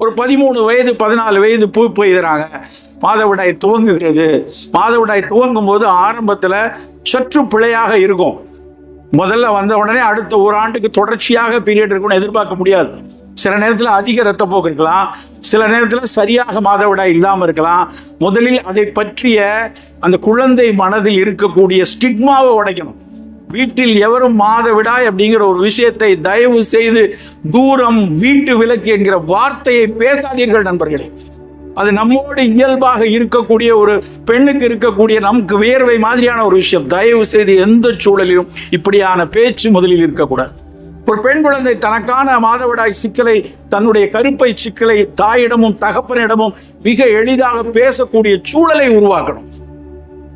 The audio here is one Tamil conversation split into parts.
ஒரு பதிமூணு வயது பதினாலு வயது பூ பெய்கிறாங்க. மாதவிடாய் துவங்குகிறது. மாதவிடாய் துவங்கும் போது ஆரம்பத்தில் சற்று பிழையாக இருக்கும். முதல்ல வந்த உடனே அடுத்த ஒரு ஆண்டுக்கு தொடர்ச்சியாக பீரியட் இருக்கும்னு எதிர்பார்க்க முடியாது. சில நேரத்தில் அதிக ரத்தப்போக்கு இருக்கலாம். சில நேரத்தில் சரியாக மாதவிடாய் இல்லாமல் இருக்கலாம். முதலில் அதை பற்றிய அந்த குழந்தை மனதில் இருக்கக்கூடிய ஸ்டிக்மாவை உடைக்கணும். வீட்டில் எவரும் மாதவிடாய் அப்படிங்கிற ஒரு விஷயத்தை தயவு செய்து தூரம் வீட்டு விலக்கு என்கிற வார்த்தையை பேசாதீர்கள் நண்பர்களே. அது நம்மோடு இயல்பாக இருக்கக்கூடிய ஒரு பெண்ணுக்கு இருக்கக்கூடிய நமக்கு வேர்வை மாதிரியான ஒரு விஷயம். தயவு செய்து எந்த சூழலிலும் இப்படியான பேச்சு முதலில் இருக்கக்கூடாது. ஒரு பெண் குழந்தை தனக்கான மாதவிடாய் சிக்கலை தன்னுடைய கருப்பை சிக்கலை தாயிடமும் தகப்பனிடமும் மிக எளிதாக பேசக்கூடிய சூழலை உருவாக்கணும்.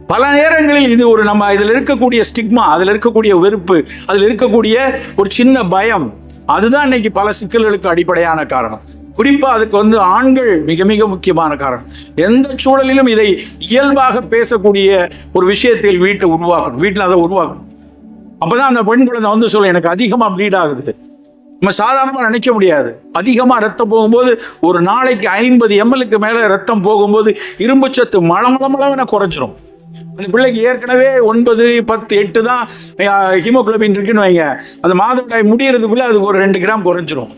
பல நேரங்களில் இது ஒரு நம்ம இதில் இருக்கக்கூடிய ஸ்டிக்மா அதில் இருக்கக்கூடிய வெறுப்பு அதில் இருக்கக்கூடிய ஒரு சின்ன பயம். அதுதான் இன்னைக்கு பல சிக்கல்களுக்கு அடிப்படையான காரணம். குறிப்பாக அதுக்கு வந்து ஆண்கள் மிக மிக முக்கியமான காரணம். எந்த சூழலிலும் இதை இயல்பாக பேசக்கூடிய ஒரு விஷயத்தில் வீட்டை உருவாக்கணும் வீட்டில் அதை உருவாக்கணும். அப்போதான் அந்த பெண் குழந்தை வந்து சொல்ல எனக்கு அதிகமாக ப்ளீட் ஆகுது. நம்ம சாதாரணமாக நினைக்க முடியாது. அதிகமாக ரத்தம் போகும்போது ஒரு நாளைக்கு ஐம்பது எம்எல்க்கு மேலே ரத்தம் போகும்போது இரும்புச்சத்து மளமளமளவென குறைஞ்சிரும். அந்த பிள்ளைக்கு ஏற்கனவே ஒன்பது பத்து எட்டு தான் ஹீமோக்ளோபின் இருக்குன்னு வைங்க. அந்த மாதவிடாய் முடியறதுக்குள்ள அது ஒரு ரெண்டு கிராம் குறைஞ்சிரும்.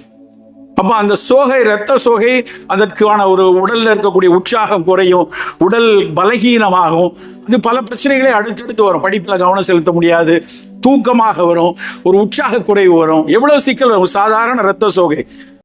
அப்போ அந்த சோகை இரத்த சோகை அதற்கான ஒரு உடல்ல இருக்கக்கூடிய உற்சாகம் குறையும் உடல் பலகீனமாகும். இது பல பிரச்சனைகளை அடுத்தடுத்து வரும். படிப்பில் கவனம் செலுத்த முடியாது தூக்கமாக வரும் ஒரு உற்சாக குறைவு வரும். எவ்வளவு சிக்கல் வரும்? சாதாரண இரத்த சோகை.